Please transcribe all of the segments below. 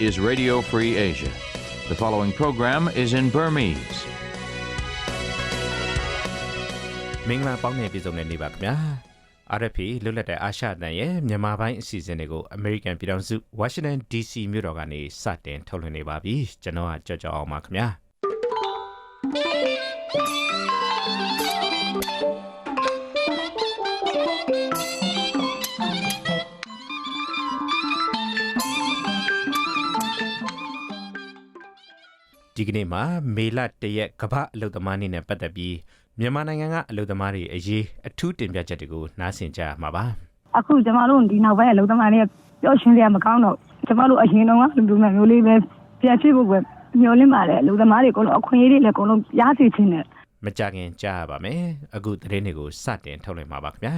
is Radio Free Asia. The following program is in Burmese. မင်္ဂလာပေါင်းနဲ့ပြည်စုံတဲ့နေ့ပါခင်ဗျာ RFP လွတ်လပ်တဲ့အာရှအသံရဲ့မြန်မာပိုင်းအစီအစဉ်တွေကို American ပြည်ထောင်စု Washington DC မြို့တော်ကနေစတင်ထုတ်လွှင့်နေပါပြီကျွန်တော်ကကြောက်ကြောက်အောင်ပါခင်ဗျာ ဒီကနေ့မှာမေလတရက်ကမ္ဘာအလုပ်သမားနေ့နဲ့ပတ်သက်ပြီးမြန်မာနိုင်ငံကအလုပ်သမားတွေအရေးအထူးတင်ပြချက်တွေကိုနားဆင်ကြရမှာပါအခုကျမတို့ဒီနောက်ပိုင်းအလုပ်သမားတွေကပျော်ရွှင်စရာမကောင်းတော့ကျမတို့အရင်တော့ကလူလူမျိုးမျိုးလေးပဲပြန်ဖြစ်ဖို့ပဲမျှော်လင့်ပါတယ်အလုပ်သမားတွေအကုန်လုံးအခွင့်အရေးတွေလည်းအကုန်လုံးရစေချင်တယ်မကြခင်ကြားရပါမယ်အခုသတင်းတွေကိုစတင်ထုတ်လွှင့်မှာပါခင်ဗျာ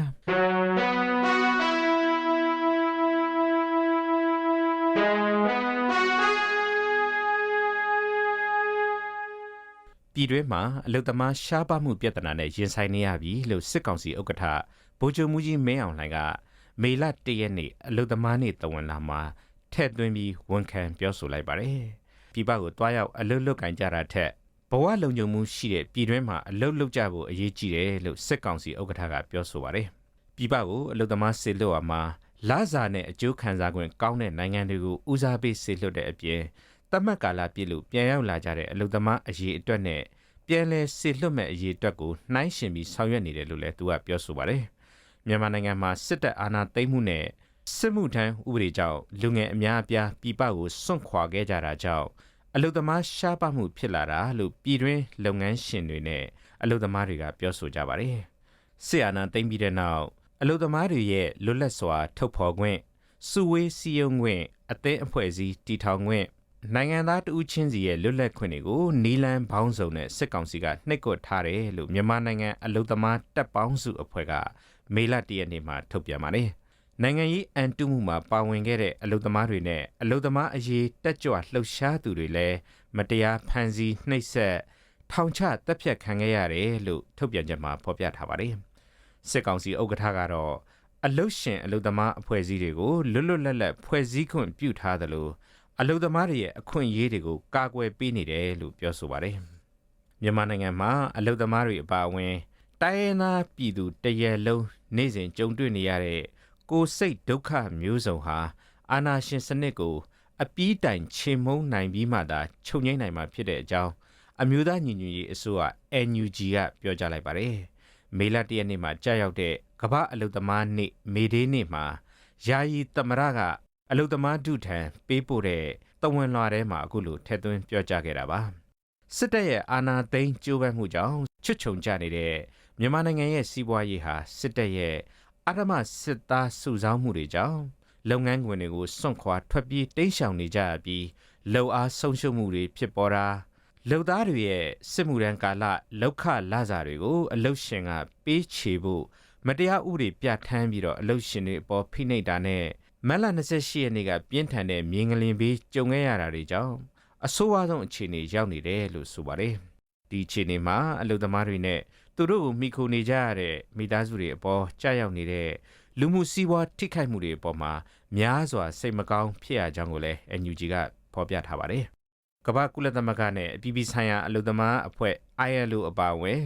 ပြည်တွင်းမှာအလုသမားရှားပါမှုပြဿနာနဲ့ရင်ဆိုင်နေရပြီလို့စစ်ကောင်စီဥက္ကဋ္ဌဗိုလ်ချုပ်မူကြီးမင်းအောင်လှိုင်ကမေလ၁ရက်နေ့အလုသမားနေ့တဝန်လာမှာထည့်သွင်းပြီးဝန်ခံပြောဆိုလိုက်ပါတယ်ပြည်ပကိုတွားရောက်အလုလုတ်ကင်ကြတာထက်ဘဝလုံခြုံမှုရှိတဲ့ပြည်တွင်းမှာအလုတ်လုတ်ကြဖို့အရေးကြီးတယ်လို့စစ်ကောင်စီဥက္ကဋ္ဌကပြောဆိုပါတယ်ပြည်ပကိုအလုသမားစေလွတ်ရမှာလစာနဲ့အကျိုးခံစား권ကောင်းတဲ့နိုင်ငံတွေကိုဦးစားပေးစေလွတ်တဲ့အပြင် တတ်မှတ်ကာလပြည့်လို့ပြန်ရောက်လာကြတဲ့အလုသမားအရေးအတွက်နဲ့ပြန်လဲစေလွတ်မဲ့အရေးအတွက်ကိုနှိုင်းယှဉ်ပြီးဆောင်ရွက်နေတယ်လို့လည်းသူကပြောဆိုပါတယ်မြန်မာနိုင်ငံမှာစစ်တပ်အာဏာသိမ်းမှုနဲ့စစ်မှုထမ်းဥပဒေကြောင့်လူငယ်အများအပြားပြည်ပကိုစွန့်ခွာခဲ့ကြတာကြောင့်အလုသမားရှားပါမှုဖြစ်လာတာလို့ပြည်တွင်းလုပ်ငန်းရှင်တွေနဲ့အလုသမားတွေကပြောဆိုကြပါတယ်စစ်အာဏာသိမ်းပြီးတဲ့နောက်အလုသမားတွေရဲ့လွတ်လပ်စွာထုတ်ဖော်ခွင့်စုဝေးစည်းရုံးခွင့်အသင်းအဖွဲ့အစည်းတည်ထောင်ခွင့် နိုင်ငံသားတဦးချင်းစီရဲ့လွတ်လပ်ခွင့်တွေကိုနီလန်ဘောင်းစုံနဲ့စစ်ကောင်စီကနှိပ်ကွပ်ထားတယ်လို့မြန်မာနိုင်ငံအလုသမားတပ်ပေါင်းစုအဖွဲ့ကမေလတရက်နေ့မှာထုတ်ပြန်ပါတယ်။နိုင်ငံရေးအန်တုမှုမှာပါဝင်ခဲ့တဲ့အလုသမားတွေနဲ့အလုသမားအရေးတက်ကြွလှုပ်ရှားသူတွေလည်းမတရားဖမ်းဆီးနှိပ်စက်ထောင်ချတပ်ဖြတ်ခံခဲ့ရတယ်လို့ထုတ်ပြန်ချက်မှာဖော်ပြထားပါတယ်။စစ်ကောင်စီဥက္ကဋ္ဌကတော့အလုရှင်အလုသမားအဖွဲ့အစည်းတွေကိုလွတ်လွတ်လပ်လပ်ဖွဲ့စည်းခွင့်ပြုထားတယ်လို့ အလုသမားတွေရဲ့အခွင့်အရေးတွေကိုကာကွယ်ပေးနေတယ်လို့ပြောဆိုပါတယ်။မြန်မာနိုင်ငံမှာအလုသမားတွေအပါအဝင်တိုင်းရင်းသားပြည်သူတရလုံးနေ့စဉ်ကြုံတွေ့နေရတဲ့ကိုယ်စိတ်ဒုက္ခမျိုးစုံဟာအာနာရှင်စနစ်ကို အပီးတိုင်ချေမှုန်းနိုင်ပြီးမှသာချုပ်ငိမ့်နိုင်မှာဖြစ်တဲ့အကြောင်းအမျိုးသားညီညွတ်ရေးအစိုးရ NUG ကပြောကြားလိုက်ပါတယ်။မေလတရက်နေ့မှာကြာရောက်တဲ့ကမ္ဘာအလုသမားနေ့မေဒေးနေ့မှာယာယီသမရက အလုသမားဒုထံပေးပို့တဲ့တဝန်လွှာထဲမှာအခုလိုထည့်သွင်းပြောကြားခဲ့တာပါစစ်တပ်ရဲ့အာဏာသိမ်းကြိုးပမ်းမှုကြောင့်ချွတ်ချုံကြနေတဲ့မြန်မာနိုင်ငံရဲ့စီးပွားရေးဟာစစ်တပ်ရဲ့အဓမ္မစစ်သားစုဆောင်းမှုတွေကြောင့်လုပ်ငန်းခွင်တွေကိုစွန့်ခွာထွက်ပြေးတိမ်းရှောင်နေကြရပြီးလုံအားဆုံးရှုံးမှုတွေဖြစ်ပေါ်တာလုံသားတွေရဲ့စစ်မှုရန်ကာလလောက်ခလစာတွေကို အလုတ်ရှင်ကပေးချေဖို့မတရားဥပဒေပြဋ္ဌာန်းပြီးတော့အလုတ်ရှင်တွေအပေါ်ဖိနှိပ်တာနဲ့ မက်လ28ရက်နေ့ကပြင်းထန်တဲ့မြင်းကလင်ဘေးကြုံခဲ့ရတာတွေကြောင့်အဆိုးအဝါဆုံးအခြေအနေရောက်နေတယ်လို့ဆိုပါတယ်။ဒီအခြေအနေမှာအလုသမားတွေနဲ့သူတို့ကိုမိခိုနေကြရတဲ့မိသားစုတွေအပေါ်ကြာရောက်နေတဲ့လူမှုစီးပွားထိခိုက်မှုတွေအပေါ်မှာများစွာစိတ်မကောင်းဖြစ်ရကြောင်းကိုလည်း NUG ကဖော်ပြထားပါတယ်။ကမ္ဘာကုလသမဂ္ဂနဲ့အပြည်ပြည်ဆိုင်ရာအလုသမားအဖွဲ့ ILO အပါအဝင်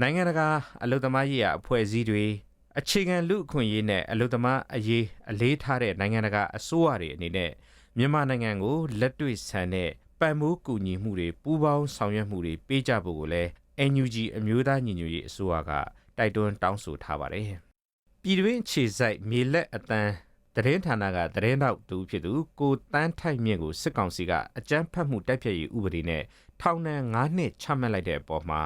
နိုင်ငံတကာအလုသမားရေးရာအဖွဲ့အစည်းတွေ အခြေခံလူအခွင့်အရေးနဲ့အလုသမားအရေးအလေးထားတဲ့နိုင်ငံတကာအစိုးရတွေအနေနဲ့မြန်မာနိုင်ငံကိုလက်တွေ့ဆန်တဲ့ပံ့ပိုးကူညီမှုတွေပူးပေါင်းဆောင်ရွက်မှုတွေပေးကြဖို့ကိုလည်း NUG အမျိုးသားညီညွတ်ရေးအစိုးရကတိုက်တွန်းတောင်းဆိုထားပါတယ်။ပြည်တွင်းခြေစိုက်မြေလက်အတန်းသတင်းဌာနကသတင်းတောက်တူဖြစ်သူကိုတန်းထိုက်မြင့်ကိုစစ်ကောင်စီကအကြမ်းဖက်မှုတိုက်ဖျက်ရေးဥပဒေနဲ့ထောင်ဒဏ်9နှစ်ချမှတ်လိုက်တဲ့အပေါ်မှာ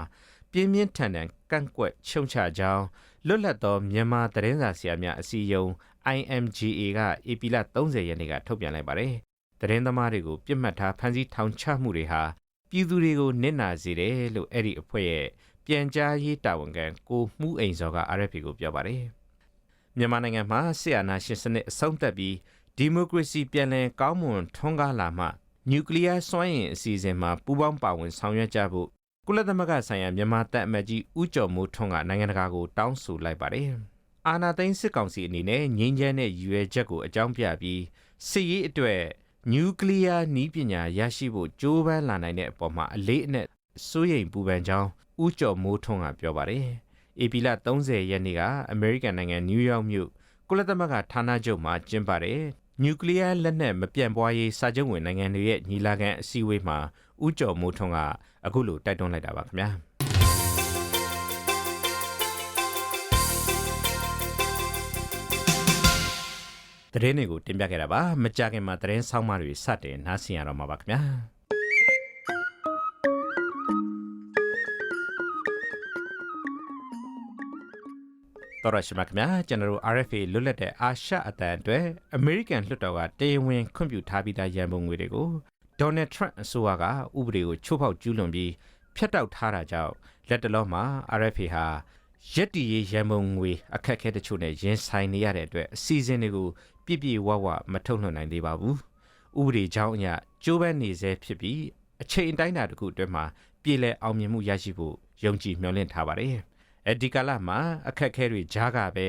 ပြင်းပြင်းထန်ထန်ကန့်ကွက်ရှုံချကြောင်း လွတ်လပ်သောမြန်မာသတင်းစာဆရာများအစည်းအရုံး IMGA ကဧပြီလ30ရက်နေ့ကထုတ်ပြန်လိုက်ပါတယ်။သတင်းသမားတွေကိုပြစ်မှတ်ထားဖမ်းဆီးထောင်ချမှုတွေဟာပြည်သူတွေကိုနစ်နာစေတယ်လို့အဲ့ဒီအဖွဲ့ရဲ့ပြန်ကြားရေးတာဝန်ခံကိုမှုအိမ်စောက RFP ကိုပြောပါတယ်။မြန်မာနိုင်ငံမှာဆီယနာရှင်စနစ်အဆုံးသတ်ပြီးဒီမိုကရေစီပြန်လည်ကောင်းမွန်ထွန်းကားလာမှနျူကလ িয়ার စွမ်းအင်အစီအစဉ်မှာပူးပေါင်းပါဝင်ဆောင်ရွက်ကြဖို့ ကုလသမဂ္ဂဆိုင်ရာမြန်မာတပ်အမတ်ကြီးဦးကျော်မိုးထွန်းကနိုင်ငံတကာကိုတောင်းဆိုလိုက်ပါတယ်။အာနာသိန်းစစ်ကောင်စီအနေနဲ့ငြိမ်းချမ်းတဲ့ရည်ရွယ်ချက်ကိုအကြောင်းပြပြီးစစ်ရေးအတွက် နျူကလ িয়ার နီးပညာရရှိဖို့ကြိုးပမ်းလာနိုင်တဲ့အပေါ်မှာအလေးအနက်စိုးရိမ်ပူပန်ကြောင်းဥကျော်မိုးထွန်းကပြောပါတယ်။ AP လ30ရက်နေ့ကအမေရိကန်နိုင်ငံနယူးယောက်မြို့ကုလသမဂ္ဂဌာနချုပ်မှာကျင်းပတဲ့နျူကလ িয়ার လက်နက်မပြန့်ပွားရေးစာချုပ်ဝင်နိုင်ငံတွေရဲ့ညီလာခံအစည်းအဝေးမှာ ဥကျော်မိုးထွန်းကအခုလိုတိုက်တွန်းလိုက်တာပါခင်ဗျာ။သတင်းတွေကိုတင်ပြခဲ့တာပါမကြခင်မှာသတင်းဆောင်းပါးတွေစတင်နားဆင်ရတော့မှာပါခင်ဗျာတော်ရရှိမြခင်ဗျာကျွန်တော်တို့ RFA လွတ်လပ်တဲ့အာရှအတန်အတွက် American လွှတ်တော်ကတရားဝင်ခွင့်ပြုထားပြီးသားရန်ပုံငွေတွေကို Donald Trump အစိုးရကဥပဒေကိုချိုးဖောက်ကျူးလွန်ပြီးဖျက်တောက်ထားတာကြောင့်လက်တလုံးမှာ RFA ဟာရက်တီရေးရန်ပုံငွေအခက်အခဲတချို့နဲ့ရင်ဆိုင်နေရတဲ့အတွက်အစီအစဉ်တွေကိုပြည့်ပြည့်ဝဝမထုတ်လွှင့်နိုင်သေးပါဘူး။ဥပဒေကြောင်းအရကြိုးပမ်းနေစေဖြစ်ပြီးအချိန်အတိုင်းအတာတစ်ခုအတွင်းမှာပြည်လဲအောင်မြင်မှုရရှိဖို့ယုံကြည်မျှော်လင့်ထားပါတယ်။အဲဒီကာလမှာအခက်အခဲတွေကြားကပဲ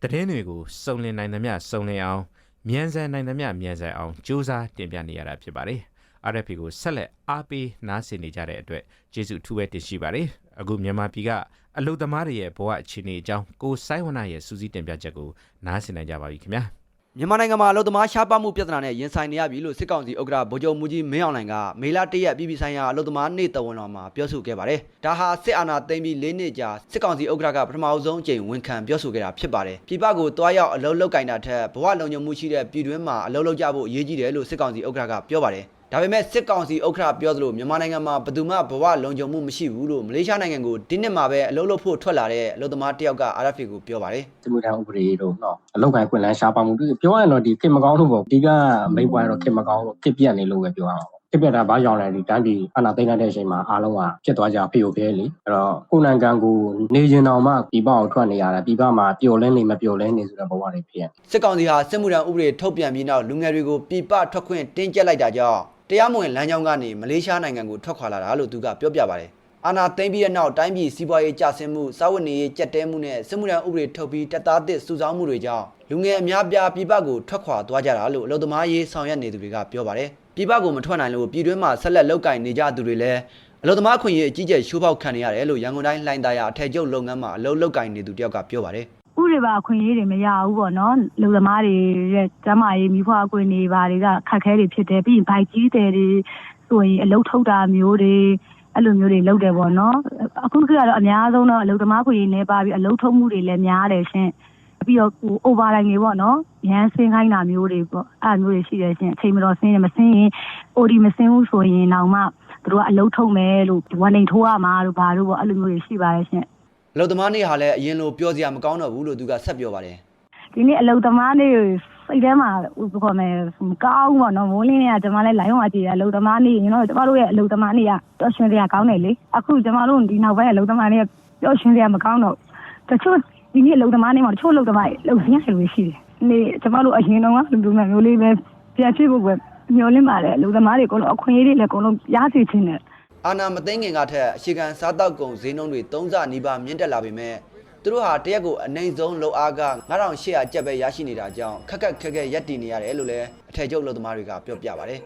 သတင်းတွေကိုစုံလင်နိုင်သမျှစုံလင်အောင်မြန်ဆန်နိုင်သမျှမြန်ဆန်အောင်ကြိုးစားတင်ပြနေရတာဖြစ်ပါတယ်။ RFP ကိုဆက်လက်အားပေးနားဆင်နေကြတဲ့အတွက်ကျေးဇူးအထူးပဲတင်ရှိပါတယ်။အခုမြန်မာပြည်ကအလုသမားတွေရဲ့ဘဝအခြေအနေအကြောင်းကိုစိုင်းဝနာရဲ့စူးစီးတင်ပြချက်ကိုနားဆင်နိုင်ကြပါပြီခင်ဗျာ။မြန်မာနိုင်ငံမှာအလုပ်သမားရှားပါမှုပြဿနာနဲ့ရင်ဆိုင်နေရပြီလို့စစ်ကောင်စီဥက္ကဋ္ဌဗိုလ်ချုပ်မူကြီးမင်းအောင်လှိုင်ကမေလ၁ရက်ပြည်ပြည်ဆိုင်ရာအလုပ်သမားနေ့တဝန်တော်မှာပြောဆိုခဲ့ပါတယ်။ဒါဟာစစ်အာဏာသိမ်းပြီး၄နှစ်ကြာစစ်ကောင်စီဥက္ကဋ္ဌကပထမဆုံးအကြိမ်ဝန်ခံပြောဆိုခဲ့တာဖြစ်ပါတယ်။ပြည်ပကိုတွားရောက်အလုပ်လုပ်ကင်တာထက်ဘဝလုံခြုံမှုရှိတဲ့ပြည်တွင်းမှာအလုပ်လုပ်ကြဖို့အရေးကြီးတယ်လို့စစ်ကောင်စီဥက္ကဋ္ဌကပြောပါတယ်။ဒါပေမဲ့စစ်ကောင်စီဥက္ကဋ္ဌပြောသလိုမြန်မာနိုင်ငံမှာဘယ်သူမှဘဝလုံခြုံမှုမရှိဘူးလို့မလေးရှားနိုင်ငံကိုဒီနှစ်မှာပဲအလုပ်လုပ်ဖို့ထွက်လာတဲ့အလုပ်သမားတစ်ယောက်က RFA ကိုပြောပါတယ်စစ်မှုထမ်းဥပဒေတို့နော်အလောက်ကိုင်းခွင့်လန်းရှားပါမှုဒီပြောရရင်တော့ဒီခင်မကောင်းလို့ပေါ့အဓိကမိတ်ပွားတော့ခင်မကောင်းလို့ဖြစ်ပြက်နေလို့ပဲပြောရမှာပေါ့ဖြစ်ပြက်တာဘာကြောင့်လဲဒီတန်းဒီအနာသိမ့်တဲ့အချိန်မှာအားလုံးကဖြစ်သွားကြဖေကိုဖဲလေအဲ့တော့ကိုနန်ကန်ကိုနေကျင်တော်မှပြပအောင်ထွက်နေရတာပြပမှာပျော်လဲနေမပျော်လဲနေဆိုတဲ့ဘဝတွေဖြစ်ရစစ်ကောင်စီဟာစစ်မှုထမ်းဥပဒေထုတ်ပြန်ပြီးနောက်လူငယ်တွေကိုပြပထွက်ခွင့်တင်းကျပ်လိုက်တာကြောင့် တရားမဝင်လမ်းကြောင်းကနေမလေးရှားနိုင်ငံကိုထွက်ခွာလာတာလို့သူကပြောပြပါတယ်အာနာသိမ့်ပြီးတဲ့နောက်တိုင်းပြည်စီးပွားရေးကျဆင်းမှုစာဝတ်နေရေးကြက်တဲမှုနဲ့စစ်မှုထမ်းဥပဒေထုတ်ပြီးတပ်သားသစ်စုဆောင်းမှုတွေကြောင့်လူငယ်အများပြားပြည်ပကိုထွက်ခွာသွားကြတာလို့အလုပ်သမားရေးဆောင်ရွက်နေသူတွေကပြောပါတယ်ပြည်ပကိုမထွက်နိုင်လို့ပြည်တွင်းမှာဆက်လက်လုပ်ကင်နေကြသူတွေလည်းအလုပ်သမားခွင့်ရေးအကြီးကျယ်ရှိုးပေါက်ခံနေရတယ်လို့ရန်ကုန်တိုင်းလှိုင်သာယာအထက်ကျုပ်လုပ်ငန်းမှာအလုပ်လုပ်ကင်နေသူတယောက်ကပြောပါတယ် ဥတွေပါအခွင့်အရေးတွေမရဘူးပေါ့နော်လူသမားတွေရဲ့ကျမ်းမာရေးမိဖွားအခွင့်တွေပါတွေကခက်ခဲတွေဖြစ်တယ်ပြီးရင်ဘိုက်ကြီးတယ်တွေဆိုရင်အလုတ်ထုတ်တာမျိုးတွေအဲ့လိုမျိုးတွေလုပ်တယ်ပေါ့နော်အခုခေတ်ကတော့အများဆုံးတော့အလုသမားခွင့်ရေးနေပါပြီးအလုတ်ထုတ်မှုတွေလည်းများတယ်ရှင်ပြီးတော့ဟို over line တွေပေါ့နော်ရန်ဆင်းခိုင်းတာမျိုးတွေပေါ့အဲ့လိုမျိုးတွေရှိတယ်ရှင်အချိန်မတော်ဆင်းတယ်မဆင်းရင် OD မဆင်းဘူးဆိုရင်တော့မှသူတို့ကအလုတ်ထုတ်မယ်လို့ဝန်နေထိုးရမှာလို့ဘာလို့ပေါ့အဲ့လိုမျိုးတွေရှိပါတယ်ရှင် အလုပ်သမားနေ့ဟာလည်းအရင်လိုပြောစရာမကောင်းတော့ဘူးလို့သူကဆက်ပြောပါတယ်ဒီနေ့အလုသမားနေ့ကိုစိတ်ထဲမှာဥပခေါ်မယ်မကောင်းဘူးပေါ့နော်မိုးလင်းနေကကျွန်မလည်းလိုင်းဝါကြည့်ရအလုသမားနေ့ရင်တော့ကျွန်မတို့ရဲ့အလုသမားနေ့ကပျော်ရွှင်စရာကောင်းတယ်လေအခုကျွန်မတို့ဒီနောက်ပိုင်းအလုသမားနေ့ကပျော်ရွှင်စရာမကောင်းတော့တချို့ဒီနေ့အလုသမားနေ့မှာတချို့အလုသမားတွေလုံစင်းရတယ်ရှိတယ်နေ့ကျွန်မတို့အရင်တော့ကလူလူမျိုးလေးပဲပြန်ဖြစ်ဖို့ပဲမျှော်လင့်ပါတယ်အလုသမားတွေအကုန်လုံးအခွင့်အရေးတွေလည်းအကုန်လုံးရစေချင်တယ် အာနာမသိငင်ကထက်အရှိကန်စားတောက်ကုန်ဈေးနှုန်းတွေသုံးဆနီးပါးမြင့်တက်လာပေမဲ့သူတို့ဟာတရက်ကိုအနိုင်ဆုံးလောက်အားက9800ကျပ်ပဲရရှိနေတာကြောင့်ခက်ခက်ခက်ခက်ရက်တည်နေရတယ်လို့လည်းအထည်ချုပ်အလုပ်သမားတွေကပြောပြပါတယ်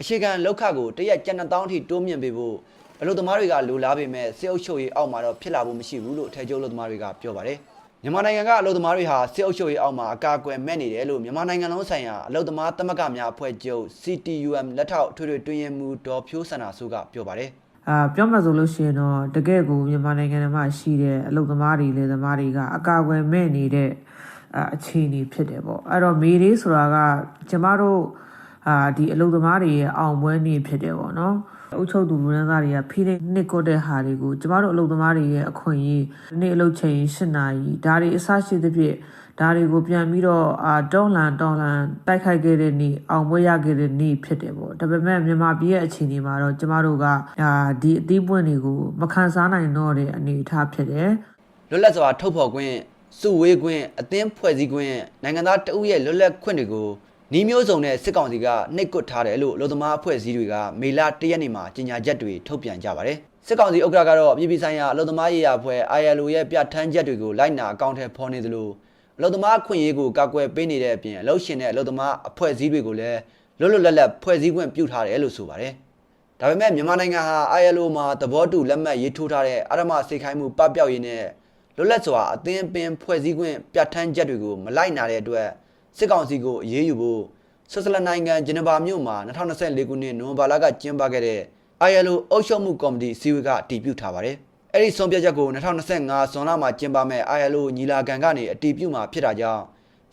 အရှိကန်လောက်ခကိုတရက်ကျပ်2000အထိတိုးမြင့်ပေးဖို့အလုပ်သမားတွေကလိုလားပေမဲ့စေအုပ်ချုပ်ရေးအောက်မှာတော့ဖြစ်လာဖို့မရှိဘူးလို့အထည်ချုပ်အလုပ်သမားတွေကပြောပါတယ် မြန်မာနိုင်ငံကအလုပ်သမားတွေဟာစစ်အုပ်ချုပ်ရေးအောက်မှာအကာအကွယ်မဲ့နေတယ်လို့မြန်မာနိုင်ငံလုံးဆိုင်ရာအလုပ်သမားသမဂ္ဂများအဖွဲ့ချုပ် CTUM လက်ထောက်ထွေထွေတွင်းရင်မှုဒေါ်ဖြိုးစန္ဒာဆိုးကပြောပါတယ်အာပြောမှဆိုလို့ရှိရင်တော့တကယ့်ကိုမြန်မာနိုင်ငံထဲမှာရှိတဲ့အလုပ်သမားတွေလေသမားတွေကအကာအကွယ်မဲ့နေတဲ့အာအခြေအနေဖြစ်တယ်ပေါ့အဲ့တော့မေရေးဆိုတာကကျမတို့အာဒီအလုပ်သမားတွေရဲ့အောင်ပွဲနေ့ဖြစ်တယ်ပေါ့နော် အုပ်ချုပ်သူလူရန်သားတွေကဖိနေနှစ်ကွက်တဲ့ဟာတွေကိုကျမတို့အလုပ်သမားတွေရဲ့အခွင့်အရေးဒီနေ့အလုပ်ချိန်၈နာရီဒါတွေအစရှိသဖြင့်ဒါတွေကိုပြန်ပြီးတော့အာတောင်းလန်တောင်းလန်တိုက်ခိုက်ခဲ့တဲ့နေ့အောင်ပွဲရခဲ့တဲ့နေ့ဖြစ်တယ်ပေါ့ဒါပေမဲ့မြန်မာပြည်ရဲ့အခြေအနေမှာတော့ကျမတို့ကအာဒီအသီးပွင့်တွေကိုမခံစားနိုင်တော့တဲ့အနေအထားဖြစ်တယ်လွတ်လပ်စွာထုတ်ဖော်ခွင့်စုဝေးခွင့်အသင်းဖွဲ့စည်းခွင့်နိုင်ငံသားတဦးရဲ့လွတ်လပ်ခွင့်တွေကို နှီးမျိုးစုံနဲ့စစ်ကောင်စီကနှိပ်ကွပ်ထားတယ်လို့အလို့သမားအဖွဲ့အစည်းတွေကမေလ၁ရက်နေ့မှာကြေညာချက်တွေထုတ်ပြန်ကြပါတယ်စစ်ကောင်စီဥက္ကဋ္ဌကတော့ပြည်ပဆိုင်ရာအလို့သမားရေးရာအဖွဲ့ ILO ရဲ့ပြဋ္ဌာန်းချက်တွေကိုလိုက်နာအကောင့်ထဲဖော်နေသလိုအလို့သမားခွင့်ရေးကိုကာကွယ်ပေးနေတဲ့အပြင်အလို့ရှင်တဲ့အလို့သမားအဖွဲ့အစည်းတွေကိုလည်းလွတ်လွတ်လပ်လပ်ဖွဲ့စည်းခွင့်ပြုထားတယ်လို့ဆိုပါတယ်။ဒါပေမဲ့မြန်မာနိုင်ငံဟာ ILO မှာသဘောတူလက်မှတ်ရေးထိုးထားတဲ့အာရမစိတ်ခိုင်းမှုပပျောက်ရေးနဲ့လွတ်လပ်စွာအသင်းပင်ဖွဲ့စည်းခွင့်ပြဋ္ဌာန်းချက်တွေကိုမလိုက်နာတဲ့အတွက် စစ်ကောင်စီကိုအရေးယူဖို့ဆွစ်ဇာလန်နိုင်ငံဂျနီဗာမြို့မှာ2024ခုနှစ်နိုဝင်ဘာလကကျင်းပခဲ့တဲ့ ILO အုပ်ချုပ်မှုကော်မတီစည်းဝေးကအတည်ပြုထားပါတယ်။အဲ့ဒီဆုံးဖြတ်ချက်ကို2025ဇွန်လမှာကျင်းပမဲ့ ILO ညီလာခံကနေအတည်ပြုမှာဖြစ်တာကြောင့်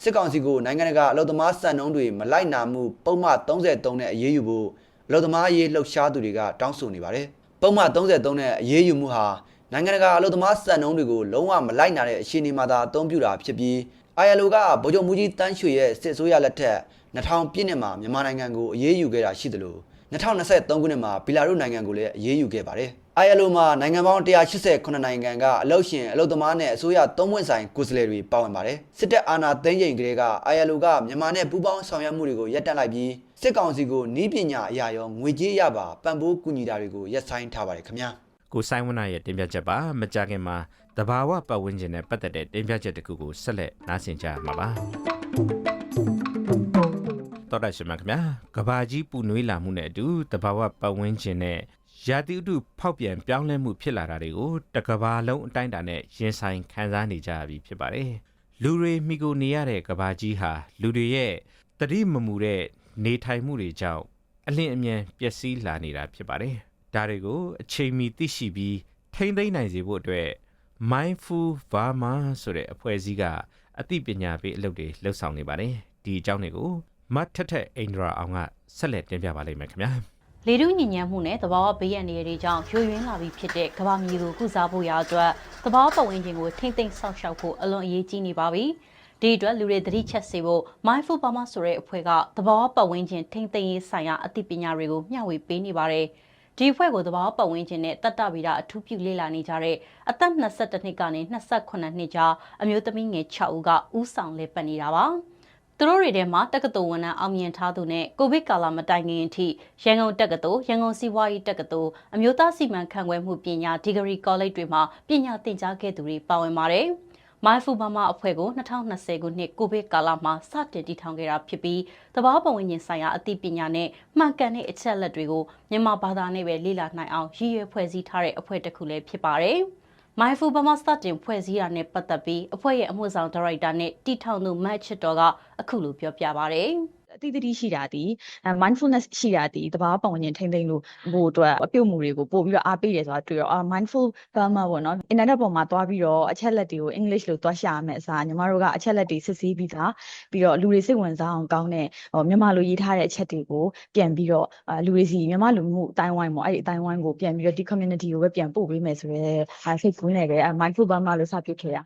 စစ်ကောင်စီကိုနိုင်ငံတကာအလုံသမားစံနှုန်းတွေမလိုက်နာမှုပုံမှန်33နဲ့အရေးယူဖို့အလုံသမားရေးလှုပ်ရှားသူတွေကတောင်းဆိုနေပါတယ်။ပုံမှန်33နဲ့အရေးယူမှုဟာနိုင်ငံတကာအလုံသမားစံနှုန်းတွေကိုလုံးဝမလိုက်နာတဲ့အခြေအနေမှာသာအသုံးပြုတာဖြစ်ပြီး ILO ကဗိုလ်ချုပ်မူကြီးတန်းရွှေရဲ့စစ်ဆိုးရလက်ထက်2000ပြည့်နှစ်မှာမြန်မာနိုင်ငံကိုအရေးယူခဲ့တာရှိသလို2023ခုနှစ်မှာဘီလာရုစ်နိုင်ငံကိုလည်းအရေးယူခဲ့ပါတယ်။ ILO မှာနိုင်ငံပေါင်း189နိုင်ငံကအလုပ်ရှင်အလုပ်သမားနဲ့အစိုးရသုံးပွင့်ဆိုင်ကိုယ်စားလှယ်တွေပါဝင်ပါတယ်။စစ်တပ်အာဏာသိမ်းချိန်ကလေးက ILO ကမြန်မာနဲ့ပူးပေါင်းဆောင်ရွက်မှုတွေကိုရပ်တန့်လိုက်ပြီးစစ်ကောင်စီကိုနီးပညာအရာရောငွေကြေးအရပါပံ့ပိုးကူညီတာတွေကိုရပ်ဆိုင်းထားပါတယ်ခင်ဗျာ။ ကိုဆိုင်ဝနာရဲ့တင်ပြချက်ပါမကြခင်မှာတဘာဝပတ်ဝန်းကျင်နဲ့ပတ်သက်တဲ့တင်ပြချက်တစ်ခုကိုဆက်လက်နားဆင်ကြရမှာပါတော်ရရှိမြခင်ဗျာကဘာကြီးပူနွေးလာမှုနဲ့အတူတဘာဝပတ်ဝန်းကျင်နဲ့ရာသီဥတုဖောက်ပြန်ပြောင်းလဲမှုဖြစ်လာတာတွေကိုတကဘာလုံးအတိုင်းအတာနဲ့ရင်ဆိုင်ခံစားနေကြရပြီဖြစ်ပါတယ်လူတွေမိကိုနေရတဲ့ကဘာကြီးဟာလူတွေရဲ့တတိမမူတဲ့နေထိုင်မှုတွေကြောင့်အလင်းအမြန်ပျက်စီးလာနေတာဖြစ်ပါတယ် ဒါတွေကိုအချိန်မီသိရှိပြီးထိမ့်သိမ့်နိုင်စေဖို့အတွက် Mindful Burma ဆိုတဲ့အဖွဲ့အစည်းကအသိပညာပေးအလုပ်တွေလှုပ်ဆောင်နေပါတယ်ဒီအကြောင်းတွေကိုမတ်ထက်ထက်အိန္ဒရာအောင်ကဆက်လက်တင်ပြပါလိမ့်မယ်ခင်ဗျာလေတုညဉ့်ညံမှုနဲ့သဘာဝဘေးရန်တွေကြောင့်ရွရွင်းလာပြီးဖြစ်တဲ့ကမ္ဘာမြေကိုကုစားဖို့ရာအတွက်သဘာဝပတ်ဝန်းကျင်ကိုထိမ့်သိမ့်ဆောက်ရှောက်ဖို့အလွန်အရေးကြီးနေပါပြီ။ဒီအတွက်လူတွေသတိချက်စေဖို့ Mindful Burma ဆိုတဲ့အဖွဲ့ကသဘာဝပတ်ဝန်းကျင်ထိမ့်သိမ့်ရေးဆိုင်ရာအသိပညာတွေကိုမျှဝေပေးနေပါတယ်။ ဒီအဖွဲ့ကိုသဘာဝပတ်ဝန်းကျင်နဲ့တတ္တဗီဒအထူးပြုလေ့လာနေကြတဲ့အသက်22နှစ်ကနေ28နှစ်ကြားအမျိုးသမီးငယ်6ဦးကဥဆောင်လည်ပတ်နေတာပါ။သူတို့တွေထဲမှာတက္ကသိုလ်ဝန်ထမ်းအောင်မြင်ထားသူနဲ့ကိုဗစ်ကာလမတိုင်ခင်အထိရန်ကုန်တက္ကသိုလ်ရန်ကုန်စီးပွားရေးတက္ကသိုလ်အမျိုးသားစီမံခန့်ခွဲမှုပညာဒီဂရီကောလိပ်တွေမှာပညာသင်ကြားခဲ့သူတွေပါဝင်ပါတယ်။ Mindful Burma အဖွဲ့ကို2020ခုနှစ်ကိုဗစ်ကာလမှာစတင်တည်ထောင်ခဲ့တာဖြစ်ပြီးတဘာပဝင်ကျင်ဆိုင်ရာအသိပညာနဲ့မှန်ကန်တဲ့အချက်အလက်တွေကိုမြန်မာဘာသာနဲ့ပဲလေ့လာနိုင်အောင်ရည်ရွယ်ဖွဲ့စည်းထားတဲ့အဖွဲ့တစ်ခုလည်းဖြစ်ပါတယ်။ Mindful Burma စတင်ဖွဲ့စည်းတာနဲ့ပတ်သက်ပြီးအဖွဲ့ရဲ့အမှုဆောင်ဒါရိုက်တာနဲ့တီထောင်သူမတ်ချစ်တော်ကအခုလိုပြောပြပါဗျ။ အတိအသတိရှိတာဒီအဲ mindfulness ရှိတာဒီတဘာပတ်ဝန်းကျင်ထိမ့်သိမ့်လို့ဟိုအတွက်အပြုတ်မှုတွေကိုပို့ပြီးတော့အားပေးတယ်ဆိုတာတွေ့တော့အာ mindful farmer ပေါ့နော် internet ပေါ်မှာသွားပြီးတော့အချက်လက်တွေကို english လို့သွားရှာရမယ်အစားညီမတို့ကအချက်လက်တွေစစ်ဆေးပြီးသားပြီးတော့လူတွေစိတ်ဝင်စားအောင်ကောင်းတဲ့ဟိုမြန်မာလိုရေးထားတဲ့အချက်တွေကိုပြန်ပြီးတော့အာလူတွေစီမြန်မာလူမှုအတိုင်းဝိုင်းပေါ့အဲ့ဒီအတိုင်းဝိုင်းကိုပြန်ပြီးတော့ဒီ community ကိုပဲပြန်ပို့ပေးမယ်ဆိုတော့အဲစိတ်ကူးနေကြအဲ mindful farmer လို့စပြခဲ့ရ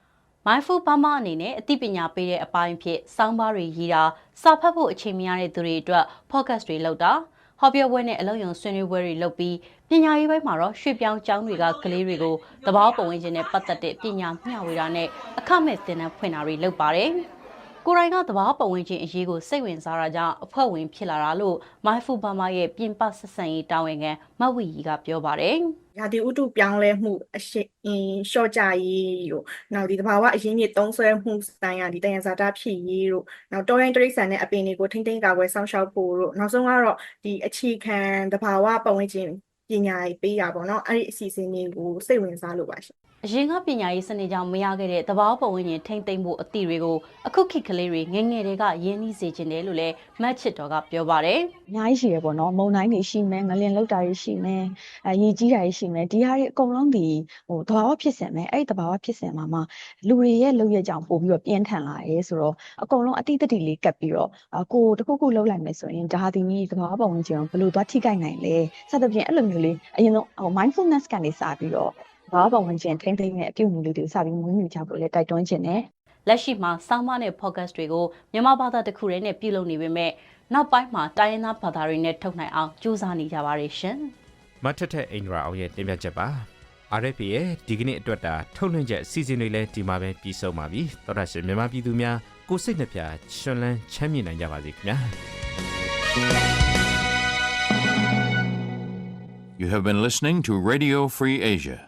Mindful Burma အနေနဲ့အသိပညာပေးတဲ့အပိုင်းဖြစ်စောင်းပါးတွေရေးတာစာဖတ်ဖို့အချိန်မရတဲ့သူတွေအတွက် podcast တွေလုပ်တာဟောပြောပွဲနဲ့အလုပ်ရုံဆွေးနွေးပွဲတွေလုပ်ပြီးပညာရေးပိုင်းမှာတော့ရွှေပြောင်းကျောင်းတွေကကလေးတွေကိုသဘာဝပတ်ဝန်းကျင်နဲ့ပတ်သက်တဲ့ပညာမျှဝေတာနဲ့အခမဲ့သင်တန်းဖွင့်တာတွေလုပ်ပါတယ်။ ကိုယ်တိုင်ကသဘာဝပတ်ဝန်းကျင်အရေးကိုစိတ်ဝင်စားတာကြောင့်အဖွဲ့ဝင်ဖြစ်လာတာလို့ Mindful Burma ရဲ့ပြင်ပဆက်ဆံရေးတာဝန်ခံမတ်ဝီကြီးကပြောပါတယ်။ရာသီဥတုပြောင်းလဲမှုအရှိအင်းလျှော့ကြရေးတို့နောက်ဒီသဘာဝအရင်းမြစ်သုံးစွဲမှုဆိုင်ရာဒီတယံဇာတဖြစ်ရေးတို့နောက်တောရိုင်းတရိတ်ဆန်တဲ့အပင်တွေကိုထိမ့်သိမ်းကာကွယ်စောင့်ရှောက်ဖို့တို့နောက်ဆုံးကတော့ဒီအခြေခံသဘာဝပတ်ဝန်းကျင်ပညာရေးပေးတာပေါ့နော်အဲ့ဒီအစီအစဉ်တွေကိုစိတ်ဝင်စားလို့ပါရှင် အရင်ကပညာရေးစနစ်ကြောင့်မရခဲ့တဲ့သဘာဝပတ်ဝန်းကျင်ထိမ့်သိမ့်ဖို့အသည့်တွေကိုအခုခေတ်ကလေးတွေငယ်ငယ်တွေကရင်းနှီးစေခြင်းတယ်လို့လည်းမတ်ချစ်တော်ကပြောပါတယ်အများကြီးရှိရပေါ့နော်မုံတိုင်းတွေရှိမယ်ငလင်လောက်တာတွေရှိမယ်အဲရေကြီးတာတွေရှိမယ်ဒီဟာတွေအကုန်လုံးဒီဟိုသဘာဝဖြစ်စဉ်ပဲအဲ့ဒီသဘာဝဖြစ်စဉ်မှာမှလူတွေရဲ့လုပ်ရကြောင်ပို့ပြီးတော့ပြင်းထန်လာရဲဆိုတော့အကုန်လုံးအတိတ်တတိလေးကပ်ပြီးတော့အကိုတခုခုလုပ်လိုက်မယ်ဆိုရင်ဒါဟာဒီသဘာဝပတ်ဝန်းကျင်ကိုဘယ်လိုသွားထိခိုက်နိုင်လဲစသဖြင့်အဲ့လိုမျိုးလေးအရင်ဆုံးဟို mindfulness ကနေစပြီးတော့ ဘာပတ်ဝန်းကျင်ထိမ့်သိမ့်တဲ့အပြုအမူလေးတွေကိုစပြီးမွေးမြူကြဖို့လည်းတိုက်တွန်းခြင်းနဲ့လက်ရှိမှာစောင်းမနဲ့ podcast တွေကိုမြန်မာဘာသာတစ်ခုတည်းနဲ့ပြုလုပ်နေပေမဲ့နောက်ပိုင်းမှာတိုင်းရင်းသားဘာသာတွေနဲ့ထုတ်နိုင်အောင်ကြိုးစားနေကြပါတယ်ရှင်မတ်ထက်ထက်အိန္ဒရာအောင်ရဲ့တင်ပြချက်ပါ RFP ရဲ့ဒီကနေ့အတွက်တာထုတ်လွှင့်ချက်အစီအစဉ်တွေလည်းဒီမှာပဲပြီးဆုံးပါပြီတော်ရရှင်မြန်မာပြည်သူများကိုယ်စိတ်နှပြရှင်လန်းချမ်းမြေ့နိုင်ကြပါစေခင်ဗျာ You have been listening to Radio Free Asia.